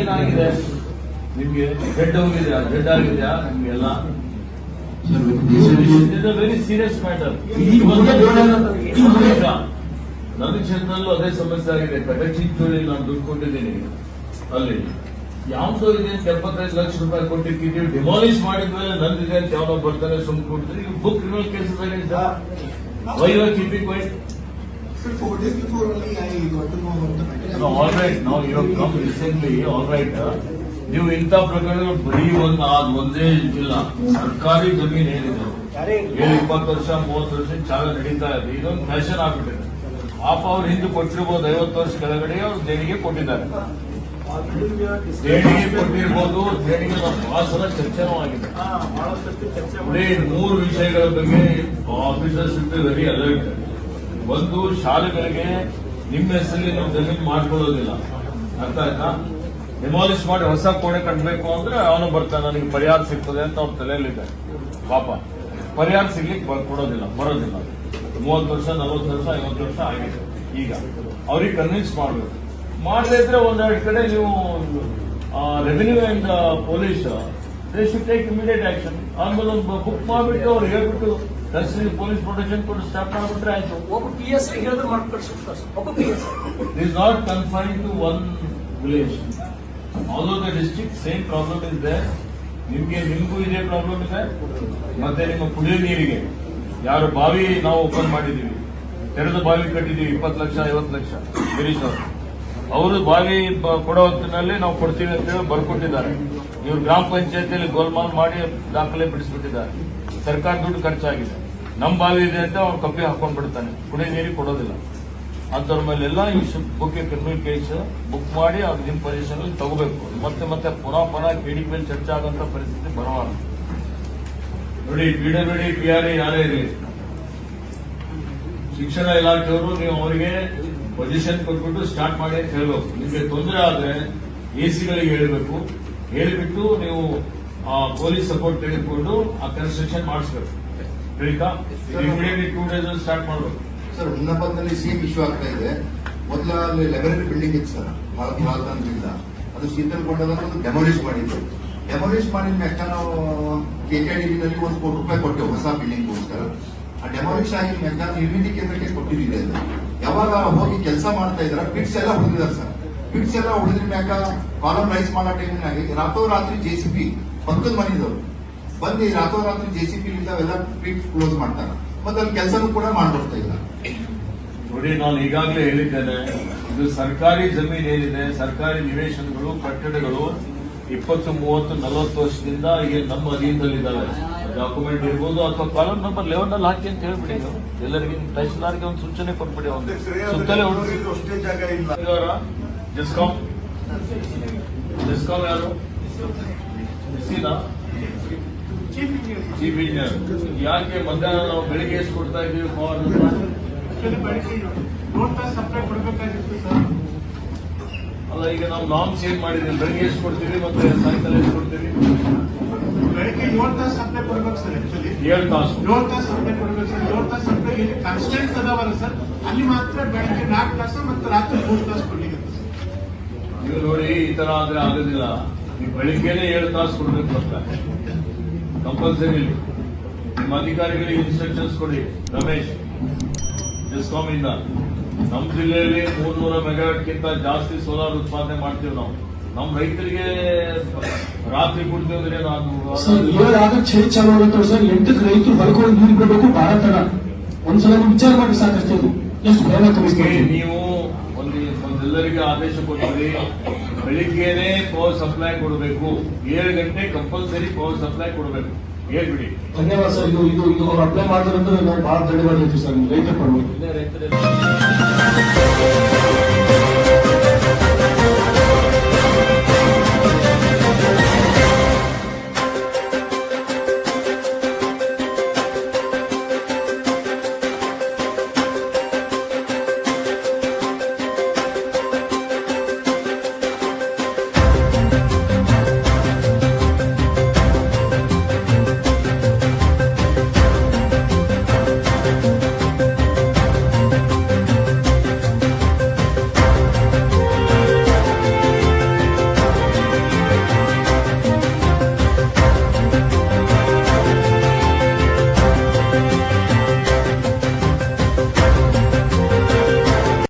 ಏನಾಗಿದೆ? ನಿಮ್ಗೆ ಹೆಡ್ ಹೋಗಿದ್ಯಾ ಡೆಡ್ ಆಗಿದ್ಯಾ ನಿಮ್ಗೆಲ್ಲ? ವೆರಿ ಸೀರಿಯಸ್ ಮ್ಯಾಟರ್ ನನ್ನ ಕ್ಷೇತ್ರದಲ್ಲೂ ಅದೇ ಸಮಸ್ಯೆ ಆಗಿದೆ. ಕಟಚಿಂಚೋಳಿ ನಾನು ದುಡ್ಡು ಕೊಟ್ಟಿದ್ದೀನಿ. ಅಲ್ಲಿ ಯಾವ್ದೋ ಇದೆ ಅಂತ ಎಪ್ಪತ್ತೈದು ಲಕ್ಷ ರೂಪಾಯಿ ಕೊಟ್ಟಿದ್ದೀವಿ ಡಿಮಾಲಿಷ್ ಮಾಡಿದ್ಮೇಲೆ ನಂದಿದೆ ಅಂತ ಯಾವ್ದೋ ಬರ್ತಾರೆ ಸುಮ್ಮನೆ ಕೊಡ್ತೀನಿ ಬುಕ್ ಕ್ರಿಮಿನಲ್ ಕೇಸಸ್ ಆಗಿದೆ why are keeping wait Sir, four days before only I got to know about the matter. No, all right, now you have come recently, all right. ನೀವು ಇಂಥ ಪ್ರಕರಣಗಳು ಬರೀ ಒಂದು ಆದ ಒಂದೇ ಇಲ್ಲ ಸರ್ಕಾರಿ ಜಮೀನು ಏನಿದೆ? ಏಳು ಇಪ್ಪತ್ತು ವರ್ಷ ಮೂವತ್ತು ವರ್ಷ ಚಾಲ ನಡೀತಾ ಇದೆ. ಇದೊಂದು ಫ್ಯಾಷನ್ ಆಗ್ಬಿಟ್ಟಿದೆ. ಪಾಪ ಅವ್ರು ಹಿಂದೆ ಕೊಟ್ಟಿರ್ಬೋದು ಐವತ್ತು ವರ್ಷ ಕೆಳಗಡೆ ಅವ್ರು ದೇಣಿಗೆ ಕೊಟ್ಟಿದ್ದಾರೆ. ದೇಣಿಗೆ ಕೊಟ್ಟಿರ್ಬೋದು ದೇಣಿಗೆ ಬಹಳ ಸಲ ಚರ್ಚೆನೂ ಆಗಿದೆ. ಬರೀ ಮೂರು ವಿಷಯಗಳ ಬಗ್ಗೆ ಆಫೀಸರ್ಸ್ ವೆರಿ ಅಲರ್ಟ್ ಒಂದು ಶಾಲೆಗಳಿಗೆ ನಿಮ್ಮ ಹೆಸರಲ್ಲಿ ನಾವು ಜಮೀನು ಮಾಡ್ಕೊಳ್ಳೋದಿಲ್ಲ. ಅರ್ಥ ಆಯ್ತಾ? ಡಿಮಾಲಿಷ್ ಮಾಡಿ ಹೊಸ ಕೋಣೆ ಕಟ್ಟಬೇಕು ಅಂದ್ರೆ ಅವನು ಬರ್ತಾನೆ, ನನಗೆ ಪರಿಹಾರ ಸಿಗ್ತದೆ ಅಂತ ಅವ್ರ ತಲೆಯಲ್ಲಿದೆ. ಪಾಪ. ಪರಿಹಾರ ಸಿಗ್ಲಿಕ್ಕೆ ಕೊಡೋದಿಲ್ಲ, ಬರೋದಿಲ್ಲ. ಮೂವತ್ತು ವರ್ಷ, ನಲವತ್ತು ವರ್ಷ, ಐವತ್ತು ವರ್ಷ ಆಗಿದೆ. ಈಗ ಅವ್ರಿಗೆ ಕನ್ವಿನ್ಸ್ ಮಾಡಬೇಕು. ಮಾಡದೇ ಇದ್ರೆ ಒಂದೆರಡು ಕಡೆ ನೀವು revenue and police they should take immediate action ಆಮೇಲೆ ಒಂದು ಬುಕ್ ಮಾಡಿಬಿಟ್ಟು ಅವ್ರು ಹೇಳ್ಬಿಟ್ಟು ದರ್ಶನ ಪೊಲೀಸ್ ಪ್ರೊಟೆಕ್ಷನ್ ಕೊಟ್ಟು ಸ್ಟಾರ್ಟ್ ಮಾಡಿಬಿಟ್ರೆ ಆಯ್ತು. ಒಬ್ಬ ಪಿ ಎಸ್ ಐ ಹೇಳಿದ್ರೆ ಮಾಡ್ಕೊಡ್ಸಿರ್ತಾರೆ ಸರ್ ಒಬ್ಬ P S I is not confine to one village. Although the district same problem is there, ನಿಮ್ಗೆ ನಿಮಗೂ ಇದೇ ಪ್ರಾಬ್ಲಮ್ ಇದೆ. ಮತ್ತೆ ನಿಮ್ಮ ಕುಡಿಯೋ ನೀರಿಗೆ. ಯಾರು ಬಾವಿ ನಾವು ಓಪನ್ ಮಾಡಿದೀವಿ ತೆರೆದ ಬಾವಿ ಕಟ್ಟಿದೀವಿ ಇಪ್ಪತ್ತು ಲಕ್ಷ ಐವತ್ತು ಲಕ್ಷ. ಗಿರೀಶ್ ಅವರು. ಅವರು ಬಾವಿ ಕೊಡೋ ಹೊತ್ತಿನಲ್ಲಿ ನಾವು ಕೊಡ್ತೀವಿ ಅಂತ ಹೇಳಿ ಬರ್ಕೊಟ್ಟಿದ್ದಾರೆ. ಇವರು ಗ್ರಾಮ ಪಂಚಾಯತಿಯಲ್ಲಿ ಗೋಲ್ಮಾಲ್ ಮಾಡಿ ದಾಖಲೆ ಬಿಡಿಸ್ಬಿಟ್ಟಿದ್ದಾರೆ. ಸರ್ಕಾರ ದುಡ್ಡು ಖರ್ಚಾಗಿದೆ. ನಮ್ಮ ಬಾವಿ ಇದೆ ಅಂತ ಅವ್ರು ಕಪ್ಪಿ ಹಾಕೊಂಡ್ ಬಿಡ್ತಾನೆ ಕುಡಿಯೋ ನೀರಿಗೆ ಕೊಡೋದಿಲ್ಲ. ಅಂಥವ್ರ ಮೇಲೆಲ್ಲ ಈ ಬುಕ್ಕೆ ಕ್ರಿಮಿನಲ್ ಕೇಸ್ ಬುಕ್ ಮಾಡಿ ಅವ್ರ ನಿಮ್ಮ ಪೊಸಿಷನ್ ಅಲ್ಲಿ ತಗೋಬೇಕು. ಮತ್ತೆ ಮತ್ತೆ ಪುನಃ ಪುನಃ ಕೆಡಿ ಮೇಲೆ ಚರ್ಚೆ ಆಗೋಂಥ ಪರಿಸ್ಥಿತಿ ಬರಬಾರದು. ನೋಡಿ ಪಿಡಬ್ಲ್ಯೂಡಿ ಪಿ ಆರ್ ಯಾರೇ ಇರಲಿ. ಶಿಕ್ಷಣ ಇಲಾಖೆಯವರು ನೀವು ಅವರಿಗೆ ಪೊಸಿಷನ್ ಕೊಟ್ಬಿಟ್ಟು ಸ್ಟಾರ್ಟ್ ಮಾಡಿ ಅಂತ ಹೇಳ್ಬೇಕು. ನಿಮಗೆ ತೊಂದರೆ ಆದ್ರೆ ಎ ಸಿಗಳಿಗೆ ಹೇಳಬೇಕು. ಹೇಳಿಬಿಟ್ಟು ನೀವು ಪೊಲೀಸ್ ಸಪೋರ್ಟ್ ತೆಗೆದುಕೊಂಡು ಆ ಕನ್ಸ್ಟ್ರಕ್ಷನ್ ಮಾಡಿಸ್ಬೇಕು. ಇಮಿಡಿಯೇಟ್ಲಿ ಟೂ ಡೇಸ್ ಸ್ಟಾರ್ಟ್ ಮಾಡಬೇಕು. ಸರ್ ಹುನ್ನಪ್ಪದಲ್ಲಿ ಸೇಮ್ ಇಶ್ಯೂ ಆಗ್ತಾ ಇದೆ. ಮೊದಲ ಅಲ್ಲಿ ಲೈಬ್ರರಿ ಬಿಲ್ಡಿಂಗ್ ಇತ್ತು ಸರ್ ಭಾರತ ಭಾರತದಿಂದ ಅದು ಶೀತಲಗೊಂಡದನ್ನು ಒಂದು ಡೆಮೊಲಿಷ್ ಮಾಡಿದ್ರು. ಡೆಮೊಲಿಷ್ ಮಾಡಿದ ಮ್ಯಾಕ ನಾವು ಕೆ ಕೆ ಒಂದು ಕೋಟಿ ರೂಪಾಯಿ ಕೊಟ್ಟೆವು ಹೊಸ ಬಿಲ್ಡಿಂಗ್ಗೋಸ್ಕರ ಆ ಡೆಮೊಲಿಷ್ ಆಗಿದ ಮ್ಯಾಕ ನಿರ್ಮಿತಿ ಕೇಂದ್ರಕ್ಕೆ ಕೊಟ್ಟಿದ್ದೀವಿ ಅದು. ಯಾವಾಗ ಹೋಗಿ ಕೆಲಸ ಮಾಡ್ತಾ ಇದ್ರ ಪಿಟ್ಸ್ ಎಲ್ಲ ಹೊಡೆದಿದ್ದಾರೆ ಸರ್ ಪಿಟ್ಸ್ ಎಲ್ಲ ಹೊಡೆದ್ರ ಮ್ಯಾಕ ಕಾಲಮ್ ರೈಸ್ ಮಾಡೋ ರಾತ್ರೋ ರಾತ್ರಿ ಜೆ ಸಿ ಪಿ ಪಕ್ಕದ ಮನೆಯವರು ಬಂದು ರಾತ್ರೋರಾತ್ರಿ ಜೆ ಸಿ ಪಿ ಅವೆಲ್ಲ ಪಿಟ್ ಕ್ಲೋಸ್ ಮಾಡ್ತಾರೆ. ಮತ್ತೆ ಅಲ್ಲಿ ಕೆಲಸನೂ ಕೂಡ ಮಾಡ್ಬಿಡ್ತಾ ಇಲ್ಲ. ನೋಡಿ ನಾನು ಈಗಾಗಲೇ ಹೇಳಿದ್ದೇನೆ ಇದು ಸರ್ಕಾರಿ ಜಮೀನು ಏನಿದೆ ಸರ್ಕಾರಿ ನಿವೇಶನಗಳು ಕಟ್ಟಡಗಳು ಇಪ್ಪತ್ತು ಮೂವತ್ತು ನಲವತ್ತು ವರ್ಷದಿಂದ ಈಗ ನಮ್ಮ ಅಧೀನದಲ್ಲಿದ್ದಾವೆ. ಡಾಕ್ಯುಮೆಂಟ್ ಇರ್ಬೋದು ಅಥವಾ ಕಾಲಮ್ ನಂಬರ್ ಲೆವೆನ್ ಅಲ್ಲಿ ಹಾಕಿ ಅಂತ ಹೇಳ್ಬಿಡಿ ನೀವು. ಎಲ್ಲರಿಗೆ ತಹಶೀಲ್ದಾರ್ಗೆ ಒಂದು ಸೂಚನೆ ಕೊಟ್ಬಿಡಿ ಒಂದು. ಸುತ್ತಲೇ ಒಂದು ಅಷ್ಟೇ ಜಾಗ ಇಲ್ಲ. ಡಿಸ್ಕಾಂ ಡಿಸ್ಕಾಂ ಯಾರು? ಚೀಫ್ ಇಂಜಿನಿಯರ್ ಯಾಕೆ ಮಧ್ಯಾಹ್ನ ನಾವು ಬೆಳಿಗ್ಗೆ ಎಷ್ಟು ಕೊಡ್ತಾ ಇದ್ದೀವಿ ಪವರ್ ಕೊಡ್ಬೇಕಾಗಿತ್ತು ಸರ್ ಅಲ್ಲ ಈಗ ನಾವು ನಾಮ್ ಚೇಂಜ್ ಮಾಡಿದ್ದೀವಿ? ಬೆಳಿಗ್ಗೆ ಎಷ್ಟು ಕೊಡ್ತೀವಿ ಮತ್ತೆ ಸಾಯಂಕಾಲ ಎಷ್ಟು ಕೊಡ್ತೀವಿ? ಬೆಳಿಗ್ಗೆ ಏಳು ತಾಸು ಸಪ್ಲೈ ಕೊಡ್ಬೇಕು ಸರ್ ಆಕ್ಚುಲಿ ಏಳು ತಾಸು. ಏಳು ತಾಸು ಸಪ್ಲೈ ಕೊಡ್ಬೇಕು ಸರ್ ಏಳು ತಾಸು ಸಪ್ಲೈ ಇಲ್ಲಿ ಕಾನ್ಸ್ಟೆಂಟ್ ಅದಾವಲ್ಲ ಸರ್ ಅಲ್ಲಿ ಮಾತ್ರ ಬೆಳಿಗ್ಗೆ ನಾಲ್ಕು ತಾಸು ಮತ್ತು ರಾತ್ರಿ ಮೂರು ತಾಸು ಕೊಡ್ಲಿಕ್ಕೆ ಸರ್ ನೀವು ನೋಡಿ ಈ ತರ ಆದ್ರೆ ಆಗೋದಿಲ್ಲ. ಬೆಳಿಗ್ಗೆನೆ ಏಳು ತಾಸು ಕೊಡ್ಬೇಕು ಅಂತ. ಕಂಪಲ್ಸರಿ ನಿಮ್ಮ ಅಧಿಕಾರಿಗಳಿಗೆ ಇನ್ಸ್ಟ್ರಕ್ಷನ್ಸ್ ಕೊಡಿ. ರಮೇಶ್ ಡಿಸ್ಕಾಮ್ ಇಂದ ನಮ್ಮ ಜಿಲ್ಲೆಯಲ್ಲಿ ಮೂರ್ನೂರ ಮೆಗಾವ್ಯಾಟ್ಗಿಂತ ಜಾಸ್ತಿ ಸೋಲಾರ್ ಉತ್ಪಾದನೆ ಮಾಡ್ತೀವಿ ನಾವು. ನಮ್ಮ ರೈತರಿಗೆ ರಾತ್ರಿ ಕೊಡ್ತೀವಿ ಅಂದ್ರೆ ಚಾಲು ಆಗುತ್ತೆ ಸರ್. ಎಂಟಕ್ಕೆ ರೈತರು ಬರ್ಕೊಂಡು ನೀರು ಬಿಡಬೇಕು ತಡ ಒಂದ್ಸಲ ವಿಚಾರ ಮಾಡಿ ಸಾಕಷ್ಟು ಎಷ್ಟು ಅದಕ್ಕೆ ನೀವು ಒಂದೆಲ್ಲರಿಗೆ ಆದೇಶ ಕೊಟ್ಟಿರಿ ಬೆಳಿಗ್ಗೆನೆ ಪವರ್ ಸಪ್ಲೈ ಕೊಡಬೇಕು. ಏಳು ಗಂಟೆ ಕಂಪಲ್ಸರಿ ಪವರ್ ಸಪ್ಲೈ ಕೊಡಬೇಕು. ಹೇಳ್ಬಿಡಿ. ಧನ್ಯವಾದ ಸರ್ ಇದು ಇದು ಇದು ಅವ್ರು ಅಪ್ಲೈ ಮಾಡಿದ್ರೆ ನಾನು ಬಹಳ ಧನ್ಯವಾದ ಸರ್ ರೈತರ ಪರವಾಗಿ